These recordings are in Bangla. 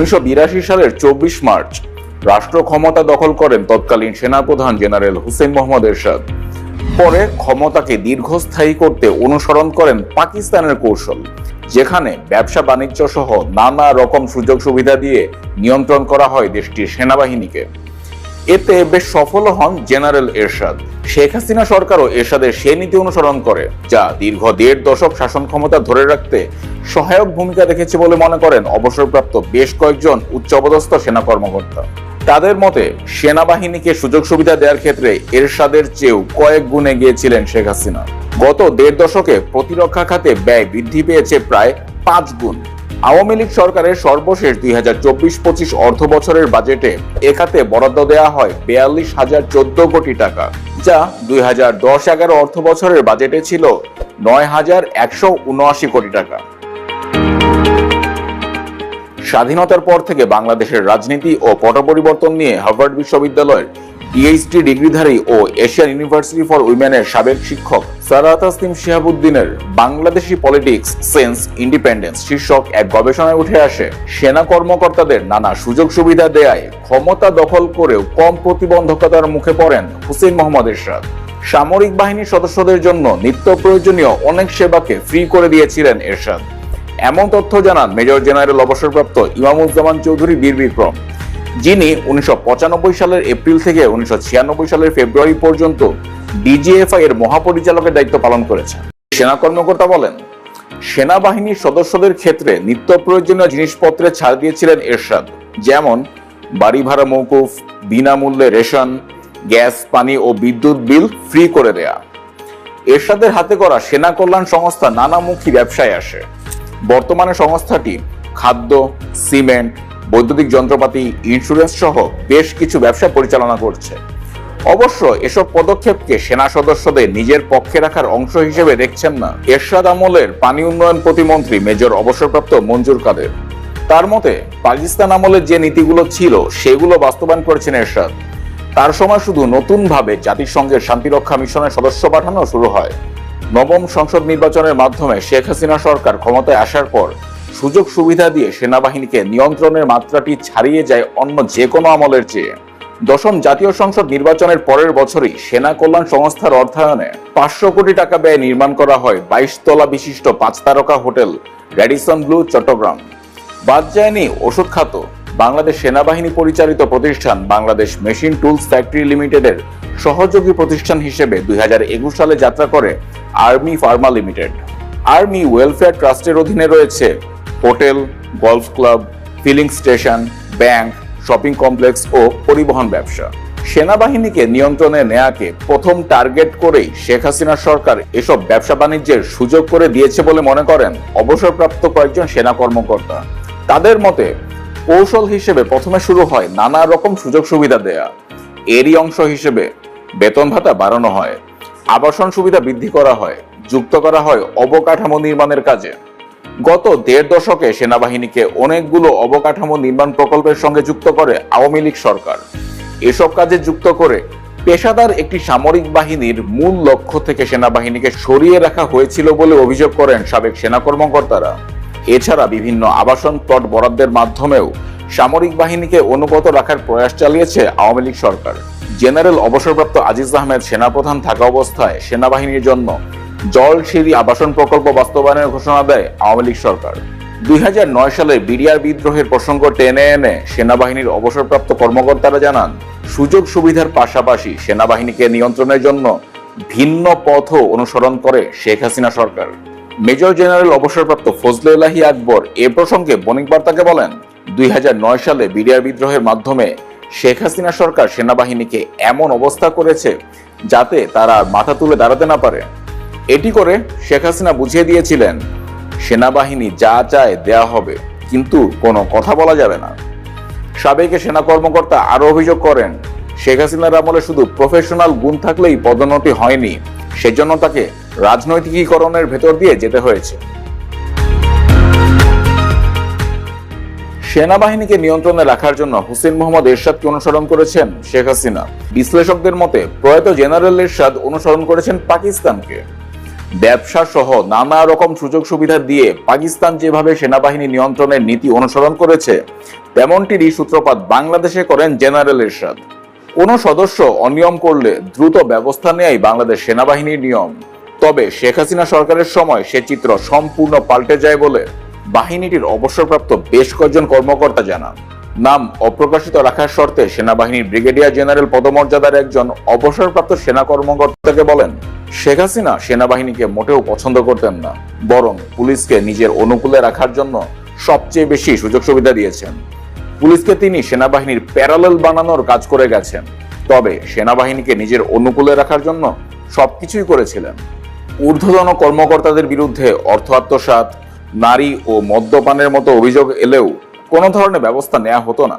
উনিশশো সালের চব্বিশ মার্চ রাষ্ট্র ক্ষমতা দখল করেন তৎকালীন সেনাপ্রধান জেনারেল হুসেন মোহাম্মদ এরশাদ। পরে ক্ষমতাকে দীর্ঘস্থায়ী করতে অনুসরণ করেন পাকিস্তানের কৌশল, যেখানে ব্যবসা বাণিজ্য সহ নানা রকম সুযোগ সুবিধা দিয়ে নিয়ন্ত্রণ করা হয় দেশটির সেনাবাহিনীকে। এতে বেশ সফল হন জেনারেল এরশাদ। শেখ হাসিনা সরকারও এরশাদের সে নীতি অনুসরণ করে, যা দীর্ঘ দেড় দশক শাসন ক্ষমতা ধরে রাখতে সহায়ক ভূমিকা রেখেছে বলে মনে করেন অবসরপ্রাপ্ত বেশ কয়েকজন উচ্চপদস্থ সেনা কর্মকর্তা। তাদের মতে, সেনাবাহিনীকে সুযোগ সুবিধা দেওয়ার ক্ষেত্রে এরশাদের চেয়েও কয়েক গুণে গিয়েছিলেন শেখ হাসিনা। গত দেড় দশকে প্রতিরক্ষা খাতে ব্যয় বৃদ্ধি পেয়েছে প্রায় পাঁচ গুণ। আওয়ামী লীগ সরকারের সর্বশেষ দুই হাজার চব্বিশ পঁচিশ অর্থ বছরের বাজেটে এ খাতে বরাদ্দ দেওয়া হয় বিয়াল্লিশ হাজার চোদ্দ কোটি টাকা, যা দুই হাজার দশ এগারো অর্থ বছরের বাজেটে ছিল নয় হাজার একশো উনআশি কোটি টাকা। স্বাধীনতার পর থেকে বাংলাদেশের রাজনীতি ও পট পরিবর্তন নিয়ে হার্ভার্ড বিশ্ববিদ্যালয়ের পিএইচডি ডিগ্রিধারী ও এশিয়ান ইউনিভার্সিটি ফর উইমেনের সাবেক শিক্ষক সারা তাসলিম শিহাবুদ্দিনের বাংলাদেশি পলিটিক্স, সেন্স, ইন্ডিপেন্ডেন্স শীর্ষক এক গবেষণায় উঠে আসে। সেনা কর্মকর্তাদের নানা সুযোগ সুবিধা দেয়ায় ক্ষমতা দখল করেও কম প্রতিবন্ধকতার মুখে পড়েন হুসেন মোহাম্মদ এরশাদ। সামরিক বাহিনীর সদস্যদের জন্য নিত্য প্রয়োজনীয় অনেক সেবাকে ফ্রি করে দিয়েছিলেন এরশাদ। এমন তথ্য জানান মেজর জেনারেল অবসরপ্রাপ্ত ইমামুজ্জামান চৌধুরী বীর বিক্রম যিনি উনিশশো সালের এপ্রিল থেকে উনিশশো সালের ফেব্রুয়ারি পর্যন্ত ডিজিএফআই এর মহাপরিচালকের দায়িত্ব পালন করেছেন। সেনা কর্মকর্তা বলেন, সেনাবাহিনীর সদস্যদের ক্ষেত্রে নিত্য প্রয়োজনীয় জিনিসপত্রে ছাড় দিয়েছিলেন এরশাদ, যেমন বাড়ি ভাড়া মৌকুফ, বিনামূল্যে রেশন, গ্যাস, পানি ও বিদ্যুৎ বিল ফ্রি করে দেয়া। এরশাদের হাতে করা সেনা কল্যাণ সংস্থা নানামুখী ব্যবসায় আসে। বর্তমানে সংস্থাটি খাদ্য, সিমেন্ট বৈদ্যুতিক যন্ত্রপাতি ইন্স্যুরেন্স সহ বেশ কিছু ব্যবসা পরিচালনা করছে। অবশ্য এসব পদক্ষেপকে সেনা সদস্যদের নিজের পক্ষে রাখার অংশ হিসেবে দেখছেন না এরশাদ আমলের পানি উন্নয়ন প্রতিমন্ত্রী মেজর অবসরপ্রাপ্ত মঞ্জুর কাদের। তার মতে, পাকিস্তান আমলের যে নীতিগুলো ছিল, সেগুলো বাস্তবায়ন করেছেন এরশাদ। তার সময় শুধু নতুনভাবে জাতিসংঘের শান্তিরক্ষা মিশনের সদস্য পাঠানো শুরু হয়। নবম সংসদ নির্বাচনের মাধ্যমে শেখ হাসিনা সরকার ক্ষমতায় আসার পর সুযোগ সুবিধা দিয়ে সেনাবাহিনীকে নিয়ন্ত্রণের মাত্রাটি ছাড়িয়ে যায় অন্য যে কোনো আমলের চেয়ে। দশম জাতীয় সংসদ নির্বাচনের পরের বছরই সেনা কল্যাণ সংস্থার অর্থায়নে পাঁচশো কোটি টাকা ব্যয়ে নির্মাণ করা হয় বাইশ তলা বিশিষ্ট পাঁচ তারকা হোটেল র্যাডিসন ব্লু, চট্টগ্রাম। বাদ যায়নি ওষুধ খাত। বাংলাদেশ সেনাবাহিনী পরিচালিত প্রতিষ্ঠান বাংলাদেশ মেশিন টুলস ফ্যাক্টরি লিমিটেডের সহযোগী প্রতিষ্ঠান হিসেবে দুই হাজার একুশ সালে যাত্রা করে army pharma limited. Army welfare ট্রাস্টের অধীনে রয়েছে hotel, golf club, filling station, bank, shopping complex ও পরিবহন ব্যবসা। সেনাবাহিনীকে নিয়ন্ত্রণে নেয়াকে প্রথম টার্গেট করেই শেখ হাসিনা সরকার এসব ব্যবসা বাণিজ্যের সুযোগ করে দিয়েছে বলে মনে করেন অবসরপ্রাপ্ত কয়েকজন সেনা কর্মকর্তা। তাদের মতে, কৌশল হিসেবে প্রথমে শুরু হয় নানা রকম সুযোগ সুবিধা দেয়া। এরই অংশ হিসেবে বেতন ভাতা বাড়ানো হয়, আবাসন সুবিধা বৃদ্ধি করা হয়, যুক্ত করা হয় অবকাঠামো নির্মাণের কাজে। গত দেড় দশকে সেনাবাহিনীকে অনেকগুলো অবকাঠামো নির্মাণ প্রকল্পের সঙ্গে যুক্ত করে আওয়ামী লীগ সরকার। এসব কাজে যুক্ত করে পেশাদার একটি সামরিক বাহিনীর মূল লক্ষ্য থেকে সেনাবাহিনীকে সরিয়ে রাখা হয়েছিল বলে অভিযোগ করেন সাবেক সেনা কর্মকর্তারা। এছাড়া বিভিন্ন আবাসন প্লট বরাদ্দের মাধ্যমেও সামরিক বাহিনীকে অনুগত রাখার প্রয়াস চালিয়েছে আওয়ামী লীগ সরকার। জেনারেল অবসরপ্রাপ্ত আজিজ আহমেদ সেনাপ্রধান থাকা অবস্থায় সেনাবাহিনীর জন্য জলসিঁড়ি আবাসন প্রকল্প বাস্তবায়নের ঘোষণা দেয় আওয়ামী লীগ সরকার। দুই সালে বিডিআর বিদ্রোহের প্রসঙ্গ টেনে এনে সেনাবাহিনীর অবসরপ্রাপ্ত কর্মকর্তারা জানান, সুযোগ সুবিধার পাশাপাশি সেনাবাহিনীকে নিয়ন্ত্রণের জন্য ভিন্ন পথও অনুসরণ করে শেখ হাসিনা সরকার। মেজর জেনারেল অবসরপ্রাপ্ত ফজলে এলাহি আকবর এ প্রসঙ্গে বণিক বার্তাকে বলেন, দুই হাজার নয় সালে বিডিআর বিদ্রোহের মাধ্যমে শেখ হাসিনা সরকার সেনাবাহিনীকে এমন অবস্থা করেছে যাতে তারা মাথা তুলে দাঁড়াতে না পারে। এটি করে শেখ হাসিনা বুঝিয়ে দিয়েছিলেন, সেনাবাহিনী যা চায় দেয়া হবে, কিন্তু কোনো কথা বলা যাবে না। সাবেক সেনা কর্মকর্তা আরও অভিযোগ করেন, শেখ হাসিনার আমলে শুধু প্রফেশনাল গুণ থাকলেই পদোন্নতি হয়নি, সেজন্য তাকে রাজনৈতিকীকরণের ভেতর দিয়ে যেতে হয়েছে। সেনাবাহিনীকে নিয়ন্ত্রণে রাখার জন্য হুসেন মোহাম্মদ এরশাদকে অনুসরণ করেছেন শেখ হাসিনা। বিশ্লেষকদের মতে, প্রয়াত জেনারেল এরশাদ অনুসরণ করেছেন পাকিস্তানকে। ব্যবসা সহ নানা রকম সুযোগ সুবিধা দিয়ে পাকিস্তান যেভাবে সেনাবাহিনী নিয়ন্ত্রণের নীতি অনুসরণ করেছে তেমনটিরই সূত্রপাত বাংলাদেশে করেন জেনারেল এরশাদ। কোনো সদস্য অনিয়ম করলে দ্রুত ব্যবস্থা নেয় বাংলাদেশ সেনাবাহিনীর নিয়ম। তবে শেখ হাসিনা সরকারের সময় সে চিত্র সম্পূর্ণ পাল্টে যায় বলে বাহিনীটির অবসরপ্রাপ্ত বেশ কয়েকজন কর্মকর্তা জানান। নাম অপ্রকাশিত রাখার শর্তে সেনাবাহিনীর ব্রিগেডিয়ার জেনারেল পদমর্যাদার একজন অবসরপ্রাপ্ত সেনা কর্মকর্তাকে বলেন, শেখ হাসিনা সেনাবাহিনীকে মোটেও পছন্দ করতেন না, বরং পুলিশকে নিজের অনুকূলে রাখার জন্য সবচেয়ে বেশি সুযোগ সুবিধা দিয়েছেন। পুলিশকে তিনি সেনাবাহিনীর প্যারালেল বানানোর কাজ করে গেছেন, তবে সেনাবাহিনীকে নিজের অনুকূলে রাখার জন্য সবকিছুই করেছিলেন। ঊর্ধ্বতন কর্মকর্তাদের বিরুদ্ধে অর্থ আত্মসাৎ, নারী ও মদ্যপানের মতো অভিযোগ এলেও কোনো ধরনের ব্যবস্থা নেওয়া হতো না।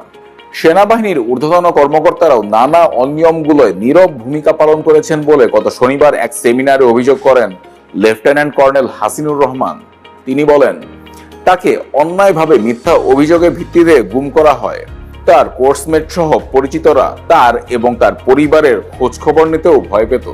সেনাবাহিনীর ঊর্ধ্বতন কর্মকর্তারাও নানা অনিয়মগুলোয় নীরব ভূমিকা পালন করেছেন বলে গত শনিবার এক সেমিনারে অভিযোগ করেন লেফটেন্যান্ট কর্নেল হাসিনুর রহমান। তিনি বলেন, তাকে অন্যায়ভাবে মিথ্যা অভিযোগের ভিত্তিতে গুম করা হয়। তার কোর্সমেট সহ পরিচিতরা তার এবং তার পরিবারের খোঁজখবর নিতেও ভয় পেত।